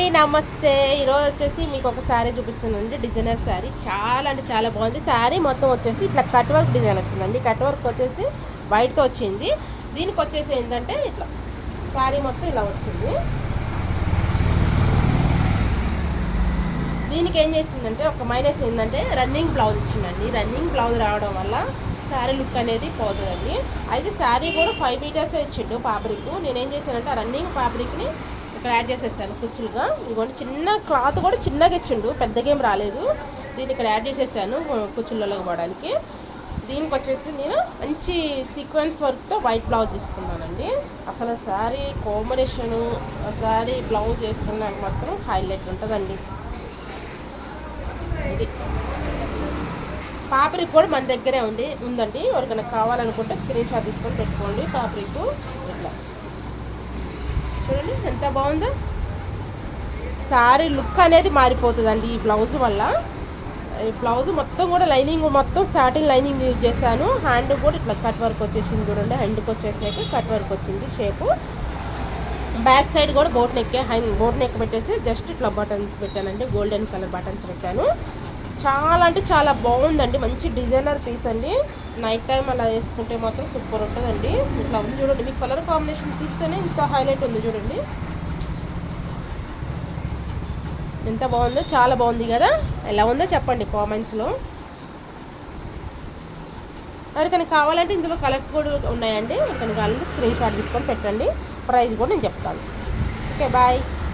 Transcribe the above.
అండి నమస్తే. ఈరోజు వచ్చేసి మీకు ఒక శారీ చూపిస్తుందండి డిజైనర్ శారీ. చాలా అంటే చాలా బాగుంది. శారీ మొత్తం వచ్చేసి ఇట్లా కట్ వర్క్ డిజైన్ వచ్చిందండి కట్ వర్క్ వచ్చేసి వైట్తో వచ్చింది. దీనికి వచ్చేసి ఏంటంటే ఇట్లా శారీ మొత్తం ఇలా వచ్చింది. దీనికి ఏం చేసిందంటే ఒక మైనస్ ఏంటంటే రన్నింగ్ బ్లౌజ్ ఇచ్చిందండి. రన్నింగ్ బ్లౌజ్ రావడం వల్ల శారీ లుక్ అనేది పోతుందండి. అయితే శారీ కూడా ఫైవ్ మీటర్స్ ఇచ్చిండు ఫ్యాబ్రిక్ నేనేం చేశానంటే ఆ రన్నింగ్ ఫ్యాబ్రిక్ని ఇక్కడ యాడ్ చేసేసాను కుచ్చులుగా ఇదిగోండి చిన్న క్లాత్ కూడా చిన్నగా ఇచ్చిండు పెద్దగా ఏం రాలేదు. దీన్ని ఇక్కడ యాడ్ చేసేసాను కుచ్చులలో పోవడానికి దీనికి వచ్చేసి నేను మంచి సీక్వెన్స్ వర్క్తో వైట్ బ్లౌజ్ తీసుకున్నానండి. అసలు శారీ కాంబినేషను శారీ బ్లౌజ్ వేసుకున్నాక మాత్రం హైలైట్ ఉంటుందండి. ఇది. పాపరిక్ కూడా మన దగ్గరే ఉంది ఉందండి. ఎవరికైనా కావాలనుకుంటే స్క్రీన్ షాట్ తీసుకొని పెట్టుకోండి పాపరిక్. ఇట్లా. చూడండి ఎంత బాగుందో. సారీ లుక్ అనేది మారిపోతుందండి ఈ బ్లౌజ్ వల్ల. ఈ బ్లౌజ్ మొత్తం కూడా లైనింగ్ మొత్తం సాటిన్ లైనింగ్ యూజ్ చేశాను. హ్యాండ్ కూడా ఇట్లా కట్ వర్క్ వచ్చేసింది చూడండి హ్యాండ్కి వచ్చేసాక కట్ వర్క్ వచ్చింది షేపు బ్యాక్ సైడ్ కూడా boat neck hang boat neck పెట్టేసి జస్ట్ ఇట్లా బటన్స్ పెట్టానండి గోల్డెన్ కలర్ బటన్స్ పెట్టాను. చాలా అంటే చాలా బాగుందండి. మంచి డిజైనర్ పీస్ అండి. నైట్ టైం అలా వేసుకుంటే మాత్రం సూపర్ ఉంటుందండి. ఇట్లా ఉంది చూడండి. మీకు కలర్ కాంబినేషన్ చూస్తేనే ఇంత హైలైట్ ఉంది చూడండి. ఎంత బాగుందో చాలా బాగుంది కదా? ఎలా ఉందో చెప్పండి కామెంట్స్లో ఎవరికైనా కావాలంటే ఇందులో కలర్స్ కూడా ఉన్నాయండి. ఎవరికైనా కావాలంటే స్క్రీన్ షాట్ తీసుకొని పెట్టండి. ప్రైస్ కూడా నేను చెప్తాను. Okay bye